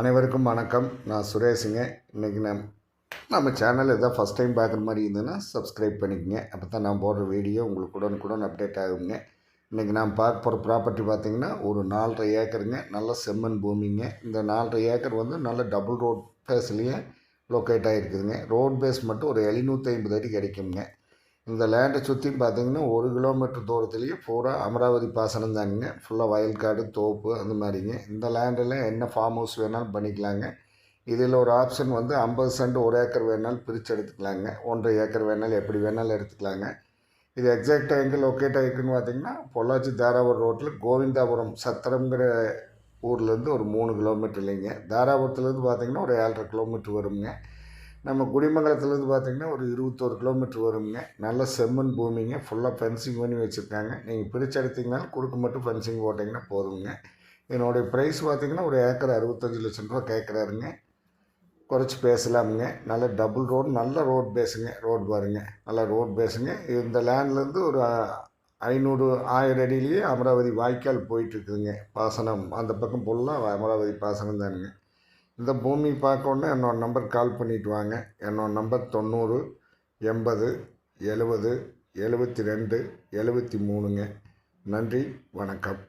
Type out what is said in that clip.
அனைவருக்கும் வணக்கம். நான் சுரேஷுங்க. இன்றைக்கி நம் நம்ம சேனல் எதாவது ஃபஸ்ட் டைம் பார்க்குற மாதிரி இருந்ததுன்னா சப்ஸ்கிரைப் பண்ணிக்கங்க. அப்போ தான் நான் போடுற வீடியோ உங்களுக்கு உடனுக்குடன் அப்டேட் ஆகுங்க. இன்றைக்கி நான் பார்க்க போகிற ப்ராப்பர்ட்டி பார்த்தீங்கன்னா ஒரு நாலரை ஏக்கருங்க. நல்ல செம்மண் பூமிங்க. இந்த நாலரை ஏக்கர் வந்து நல்ல டபுள் ரோட் பேஸ்லேயே லொக்கேட் ஆகிருக்குதுங்க ரோட் பேஸ் மட்டும் ஒரு எழுநூற்றி ஐம்பது அடி கிடைக்குங்க. இந்த லேண்டை சுற்றி பார்த்தீங்கன்னா ஒரு கிலோமீட்டர் தூரத்துலேயே பூரா அமராவதி பாசனம் தானுங்க. ஃபுல்லாக வயல்காடு தோப்பு அந்த மாதிரிங்க. இந்த லேண்டில் என்ன ஃபார்ம் ஹவுஸ் வேணாலும் பண்ணிக்கலாங்க. இதில் ஒரு ஆப்ஷன் வந்து ஐம்பது சென்ட் ஒரு ஏக்கர் வேணாலும் பிரித்து எடுத்துக்கலாங்க. ஒன்றரை ஏக்கர் வேணாலும் எப்படி வேணாலும் எடுத்துக்கலாங்க. இது எக்ஸாக்டாக எங்கே லொக்கேட் ஆகிருக்குன்னு பார்த்தீங்கன்னா பொள்ளாச்சி தாராபுரம் ரோட்டில் கோவிந்தாபுரம் சத்திரங்கிற ஊர்லேருந்து ஒரு மூணு கிலோமீட்டர் இல்லைங்க. தாராபுரத்துலேருந்து பார்த்தீங்கன்னா ஒரு ஏழரை கிலோமீட்டர் வருங்க. நம்ம குடிமங்கலத்துலேருந்து பார்த்தீங்கன்னா ஒரு இருபத்தோரு கிலோமீட்டர் வருங்க. நல்ல செம்மண் பூமிங்க. ஃபுல்லாக ஃபென்சிங் பண்ணி வச்சுருக்காங்க. நீங்கள் பிரித்து எடுத்தீங்கனாலும் குறுக்கு மட்டும் ஃபென்சிங் போட்டிங்கன்னா போதுங்க. என்னுடைய ப்ரைஸ் பார்த்தீங்கன்னா ஒரு ஏக்கர் அறுபத்தஞ்சு லட்சம் ரூபா கேட்குறாருங்க. குறைச்சி பேசலாமுங்க. நல்ல டபுள் ரோடு நல்ல ரோட் பேஸுங்க ரோடு பாருங்க. நல்ல ரோட் பேஸுங்க இந்த லேண்ட்லேருந்து ஒரு ஐநூறு ஆயிரம் அடியிலேயே அமராவதி வாய்க்கால் போயிட்டுருக்குதுங்க. பாசனம். அந்த பக்கம் ஃபுல்லாக அமராவதி பாசனம் தானுங்க. இந்த பூமி பார்க்கணுன்னா என்னோட நம்பர் கால் பண்ணிட்டு வாங்க. என்னோட நம்பர் தொண்ணூறு எண்பது எழுபது எழுபத்தி ரெண்டு எழுபத்தி மூணுங்க. நன்றி வணக்கம்.